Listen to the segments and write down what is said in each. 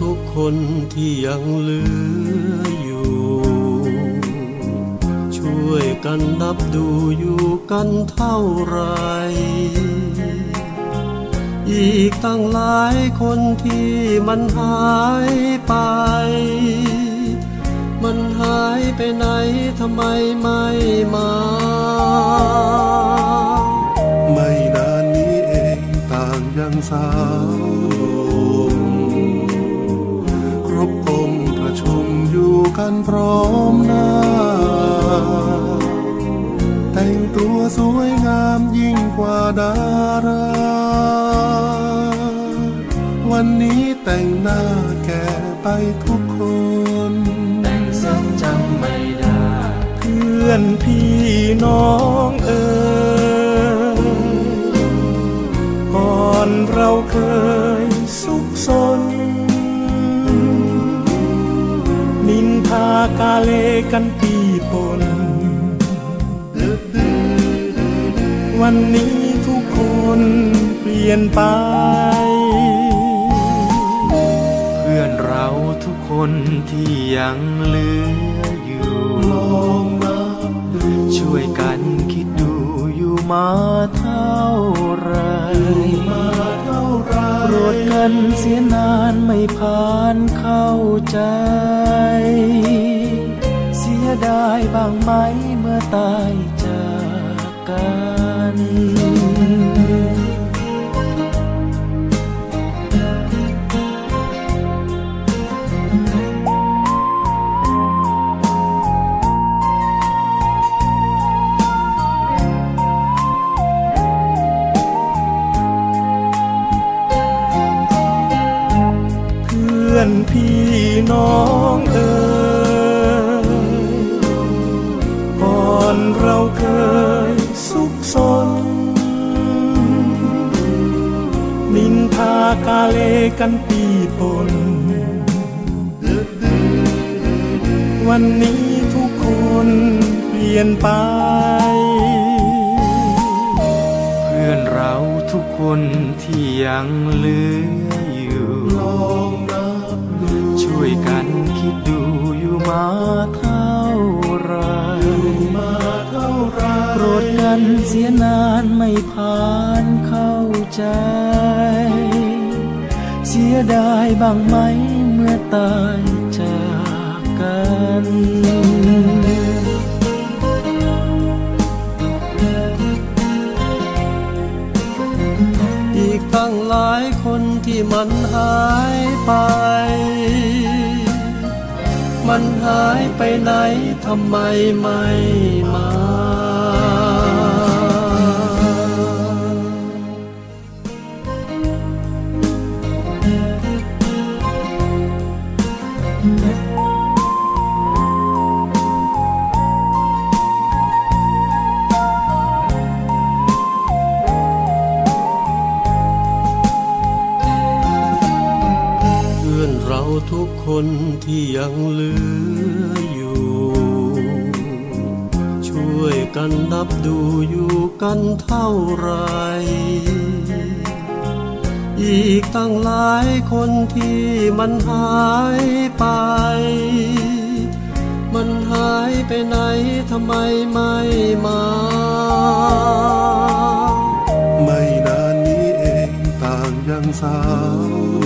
ทุกคนที่ยังเหลืออยู่ ช่วยกันนับดูอยู่กันเท่าไร อีกตั้งหลายคนที่มันหายไป มันหายไปไหนทำไมไม่มาไม่นานนี้เองต่างยังสาว พร้อมหน้า แต่งตัวสวยงามยิ่งกว่าดารา วันนี้แต่งหน้าแก่ไปทุกคน แต่งซ้ำจำไม่ได้ เพื่อนพี่น้องเอ๋ย เลกันปีปน วันนี้ทุกคนเปลี่ยนไป เพื่อนเราทุกคนที่ยังเหลืออยู่ลองนับดูช่วยกันคิดดูอยู่มาเท่าไหรมาเท่าไรโปรดกันเสียนานไม่ผ่านเข้าใจ ดายบ้างไหมเมื่อตายจากกันากาเลกันปีปน วันนี้ทุกคนเปลี่ยนไป เพื่อนเราทุกคนที่ยังเหลืออยู่ลองนับดูช่วยกันคิดดูอยู่มาเท่าไหรมาเท่าไหรโปรดกันเสียนานไม่ผ่านเข้าใจเสี ยดายบ้างไหมเมื่อตายจากกันอีกตั้งหลายคนที่มันหายไป มันหายไปไหนทำไมไม่ ทุกคนที่ยังเหลืออยู่ ช่วยกันนับดูอยู่กันเท่าไหรอีกตั้งหลายคนที่มันหายไป มันหายไปไหนทำไมไม่มาไม่นานนี้เองต่างยังสาว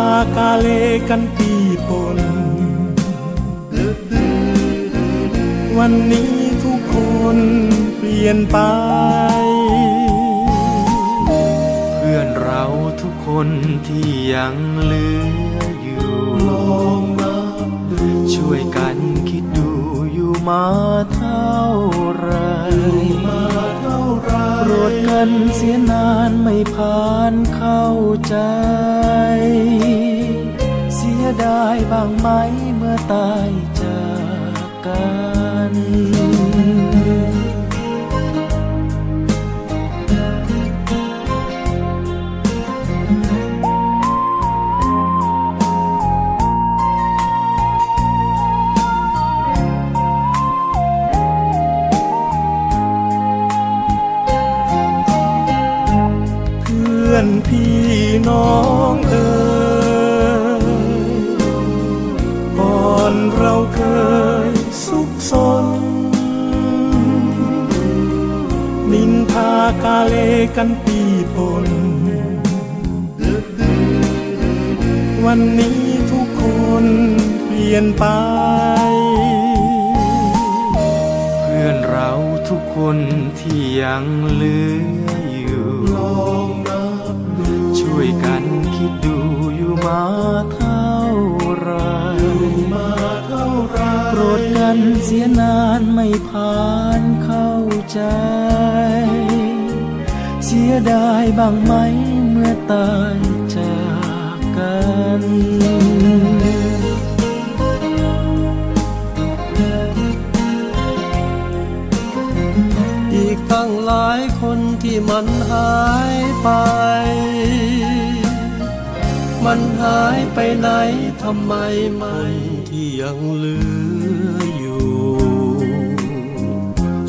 ากาเลกันปีปน วันนี้ทุกคนเปลี่ยนไป เพื่อนเราทุกคนที่ยังเหลืออยู่ลองนับดูช่วยกันคิดดูอยู่มาเท่าไหรมาเท่า โรดกันกันเสียนานไม่ผ่านเข้าใจ เสียดายบ้างไหมเมื่อตายจากกัน พี่น้องเอ่ยก่อนเราเคยสุขสน นินทากาเลกันปีปน วันนี้ทุกคนเปลี่ยนไป เพื่อนเราทุกคนที่ยังเหลืออยู่ลอง วยกันคิดดูอยู่มาเท่าไรมาเท่าไรโปรดกันเสียนานไม่ผ่านเข้าใจ เสียดายบ้างไหมเมื่อตายจากกันอีกตั้งหลายคนที่มันหายไป มันหายไปไหนทำไมไม่ที่ยังเหลืออยู่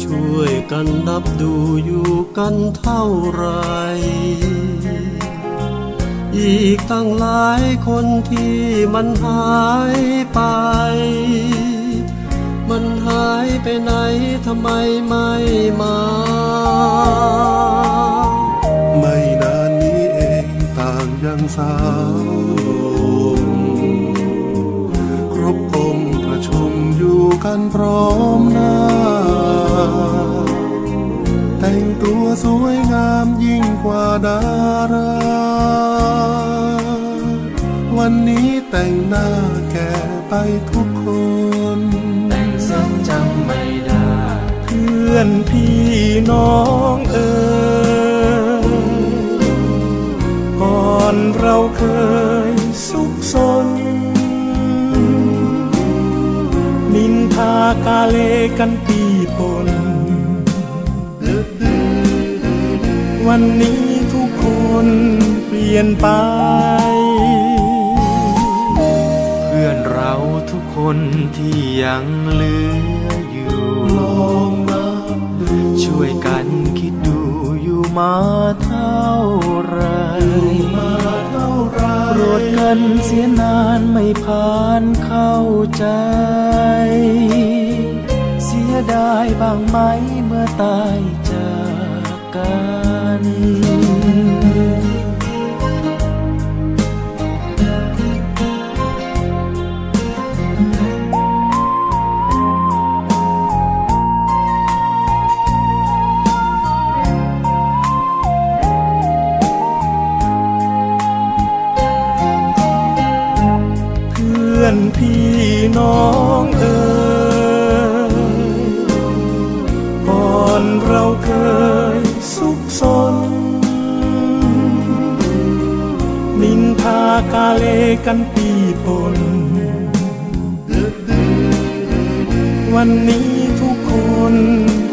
ช่วยกันนับดูอยู่กันเท่าไหรอีกตั้งหลายคนที่มันหายไป มันหายไปไหนทำไมไม่มา ต่างยังสาวครบองค์ประชุมอยู่กันพร้อมหน้า แต่งตัวสวยงามยิ่งกว่าดารา วันนี้แต่งหน้าแก่ไปทุกคน แต่งซ้ำจำไม่ได้ เพื่อนพี่น้องเอ่ย เราเคยสุขสน นินทากาเลกันปีปน วันนี้ทุกคนเปลี่ยนไป เพื่อนเราทุกคนที่ยังเหลืออยู่ลองนับช่วยกันคิดดูอยู่มาเท่าไหร กันเสียนานไม่ผ่านเข้าใจ เสียดายบ้างไหมเมื่อตาย เราเคยสุขสน นินทากาเลกันปีปน วันนี้ทุกคน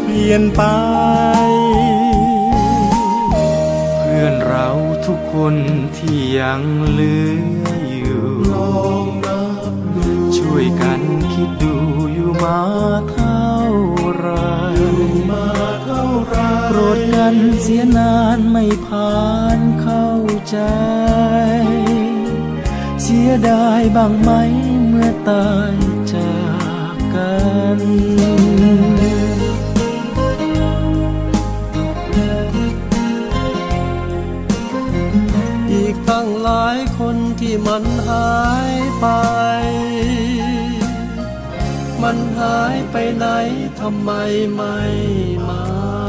เปลี่ยนไป เพื่อนเราทุกคนที่ยังเหลืออยู่ ช่วยกันคิดดูอยู่มาท่ กันเสียนานไม่ผ่านเข้าใจ เสียดายบ้างไหมเมื่อตายจากกันอีกตั้งหลายคนที่มันหายไป มันหายไปไหนทำไมไม่มา